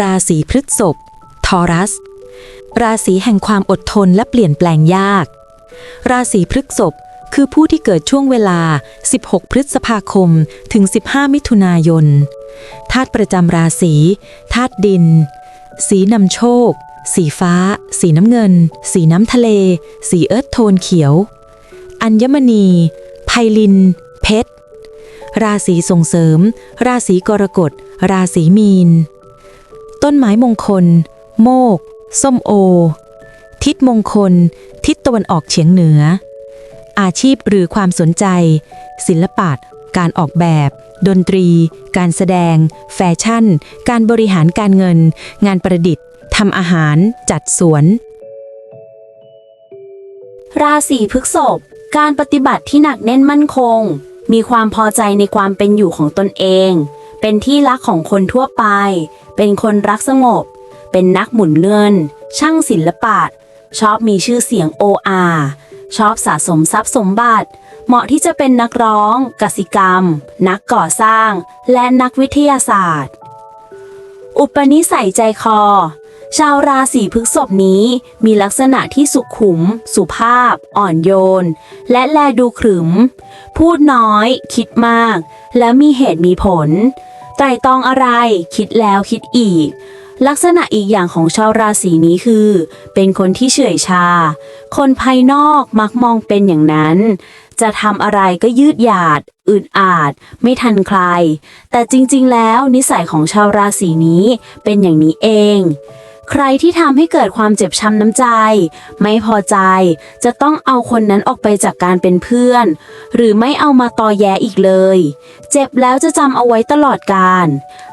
ราศีพฤษภทอรัส ราศีแห่งความอดทนและเปลี่ยนแปลงยาก ราศีพฤษภคือผู้ที่เกิดช่วงเวลา 16 พฤษภาคม ถึง 15 มิถุนายน ธาตุประจำราศี ธาตุดิน สีนำโชค สีฟ้า สีน้ำเงิน สีน้ำทะเล สีเอิร์ธโทนเขียว อัญมณี ไพลิน เพชร ราศีส่งเสริม ราศีกรกฎ ราศีมีน ต้นไม้มงคล โมก ส้มโอ ทิศมงคล ทิศตะวันออกเฉียงเหนือ อาชีพหรือความสนใจ ศิลปะ การออกแบบ ดนตรี การแสดง แฟชั่น การบริหารการเงิน งานประดิษฐ์ทำอาหาร จัดสวน ราศีพฤษภการปฏิบัติที่หนักแน่นมั่นคง มีความพอใจในความเป็นอยู่ของตนเอง เป็นที่รักของคนทั่วไป เป็นคนรักสงบ เป็นนักหมุนเงิน ช่างศิลปะชอบมีชื่อเสียงโออาชอบสะสมทรัพย์สมบัติ เหมาะที่จะเป็นนักร้อง กสิกรรม นักก่อสร้าง และนักวิทยาศาสตร์ อุปนิสัยใจคอ ชาวราศีพฤษภนี้มีลักษณะที่สุขุม สุภาพ อ่อนโยน และแลดูขรึม พูดน้อย คิดมาก และมีเหตุมีผล ไตรตรองอะไร คิดแล้วคิดอีก ลักษณะอีกอย่างของชาวราศีนี้คือ เป็นคนที่เฉื่อยชา คนภายนอกมักมองเป็นอย่างนั้น จะทำอะไรก็ยืดหยาด อึดอาด ไม่ทันใคร แต่จริงๆ แล้วนิสัยของชาวราศีนี้เป็นอย่างนี้เอง ใครที่ทำให้เกิดความเจ็บช้ำน้ำใจ ไม่พอใจ จะต้องเอาคนนั้นออกไปจากการเป็นเพื่อน หรือไม่เอามาตอแยอีกเลย เจ็บแล้วจะจำเอาไว้ตลอดการ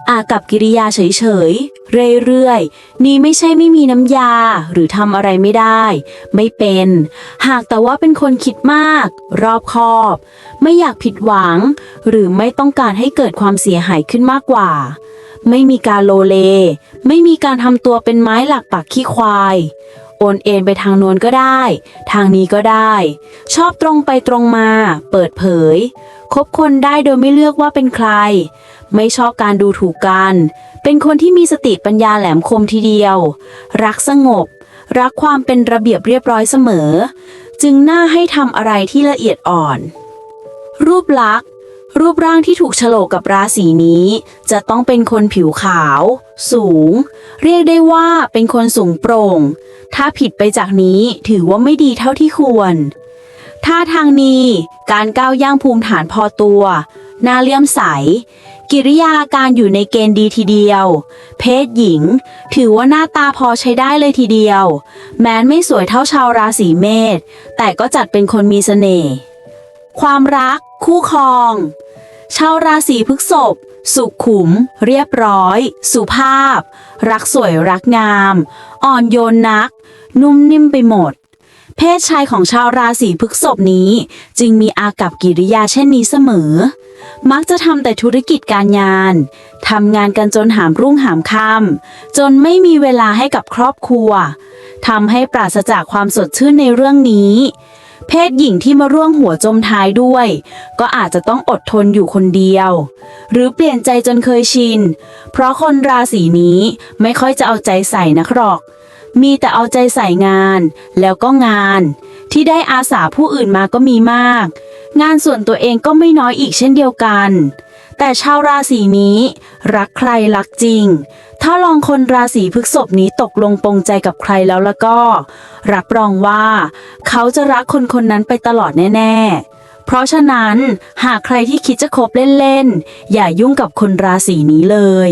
อากับกิริยาเฉยๆ เรื่อยๆ นี่ไม่ใช่ไม่มีน้ำยาหรือทำอะไรไม่ได้ ไม่เป็น หากแต่ว่าเป็นคนคิดมาก รอบคอบ ไม่อยากผิดหวัง หรือไม่ต้องการให้เกิดความเสียหายขึ้นมากกว่า ไม่มีการโลเลไม่มีการทำตัวเป็นไม้หลักปักขี้ควาย โอนเอ็นไปทางโน้นก็ได้ ทางนี้ก็ได้ ชอบตรงไปตรงมา เปิดเผย คบคนได้โดยไม่เลือกว่าเป็นใคร ไม่ชอบการดูถูกกัน เป็นคนที่มีสติปัญญาแหลมคมทีเดียว รักสงบ รักความเป็นระเบียบเรียบร้อยเสมอ จึงน่าให้ทำอะไรที่ละเอียดอ่อน รูปลักษณ์ รูปร่างที่ถูกโฉลกกับราศีนี้ จะต้องเป็นคนผิวขาว สูง เรียกได้ว่าเป็นคนสูงโปร่ง ถ้าผิดไปจากนี้ถือว่าไม่ดีเท่าที่ควร ท่าทางนี้การก้าวย่างภูมิฐานพอตัวหน้าเลี่ยมใส กิริยาการอยู่ในเกณฑ์ดีทีเดียว เพศหญิง ถือว่าหน้าตาพอใช้ได้เลยทีเดียว แม้นไม่สวยเท่าชาวราศีเมษแต่ก็จัดเป็นคนมีเสน่ห์ ความรัก คู่ครอง ชาวราศีพฤษภสุขุม เรียบร้อย สุภาพ รักสวยรักงาม อ่อนโยนนัก นุ่มนิ่มไปหมด เพศชายของชาวราศีพฤษภนี้ จึงมีอากับกิริยาเช่นนี้เสมอ มักจะทำแต่ธุรกิจการงานทำงานกันจนหามรุ่งหามค่ำจนไม่มีเวลาให้กับครอบครัวทำให้ปราศจากความสดชื่นในเรื่องนี้ เพศหญิงที่มาร่วงหัวจมท้ายด้วย ก็อาจจะต้องอดทนอยู่คนเดียว หรือเปลี่ยนใจจนเคยชิน เพราะคนราศีนี้ไม่ค่อยจะเอาใจใส่นักหรอก มีแต่เอาใจใส่งานแล้วก็งาน ที่ได้อาสาผู้อื่นมาก็มีมาก งานส่วนตัวเองก็ไม่น้อยอีกเช่นเดียวกัน แต่ชาวราศีนี้ รักใครรักจริง ถ้าลองคนราศีพฤษภนี้ตกลงปรงใจกับใครแล้วแล้วก็ รับรองว่า เขาจะรักคนคนนั้นไปตลอดแน่ ๆ เพราะฉะนั้นหากใครที่คิดจะคบเล่นๆ อย่ายุ่งกับคนราศีนี้เลย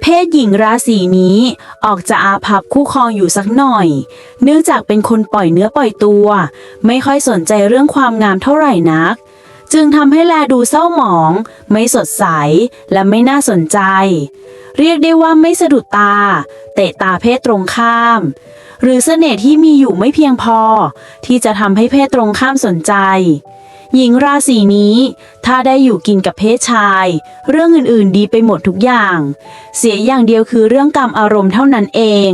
เพศหญิงราศีนี้ออกจะอาภัพคู่ครองอยู่สักหน่อย เนื่องจากเป็นคนปล่อยเนื้อปล่อยตัว ไม่ค่อยสนใจเรื่องความงามเท่าไหร่นัก จึงทำให้แลดูเศร้าหมอง ไม่สดใส และไม่น่าสนใจ เรียกได้ว่าไม่สะดุดตา เตะตาเพศตรงข้าม หรือเสน่ห์ที่มีอยู่ไม่เพียงพอ ที่จะทำให้เพศตรงข้ามสนใจ หญิงราศีนี้ ถ้าได้อยู่กินกับเพศชาย เรื่องอื่นๆดีไปหมดทุกอย่าง เสียอย่างเดียวคือเรื่องกรรมอารมณ์เท่านั้นเอง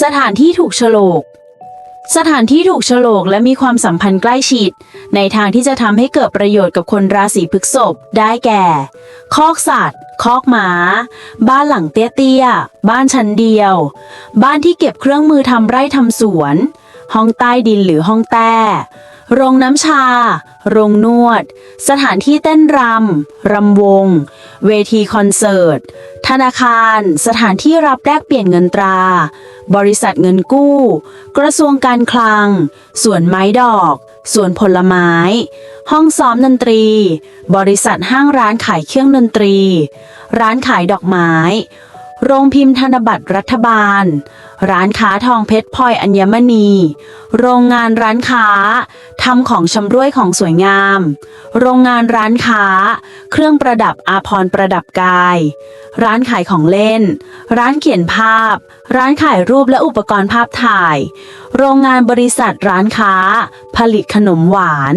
สถานที่ถูกโฉลก สถานที่ถูกโฉลกและมีความสัมพันธ์ใกล้ชิด ในทางที่จะทำให้เกิดประโยชน์กับคนราศีพฤษภได้แก่ คอกสัตว์ คอกหมา บ้านหลังเตี้ยๆ บ้านชั้นเดียว บ้านที่เก็บเครื่องมือทำไร่ทำสวน ห้องใต้ดินหรือห้องแต้โรงน้ำชา โรงนวด สถานที่เต้นรำ รำวง เวทีคอนเสิร์ต ธนาคาร สถานที่รับแลกเปลี่ยนเงินตรา บริษัทเงินกู้ กระทรวงการคลัง สวนไม้ดอก สวนผลไม้ ห้องซ้อมดนตรี บริษัทห้างร้านขายเครื่องดนตรี ร้านขายดอกไม้ โรงพิมพ์ธนบัตรรัฐบาล ร้านค้าทองเพชรพลอยอัญมณี โรงงานร้านค้าทำของชำร่วยของสวยงาม โรงงานร้านค้า เครื่องประดับอาภรประดับกาย ร้านขายของเล่น ร้านเขียนภาพ ร้านขายรูปและอุปกรณ์ภาพถ่าย โรงงานบริษัทร้านค้า ผลิตขนมหวาน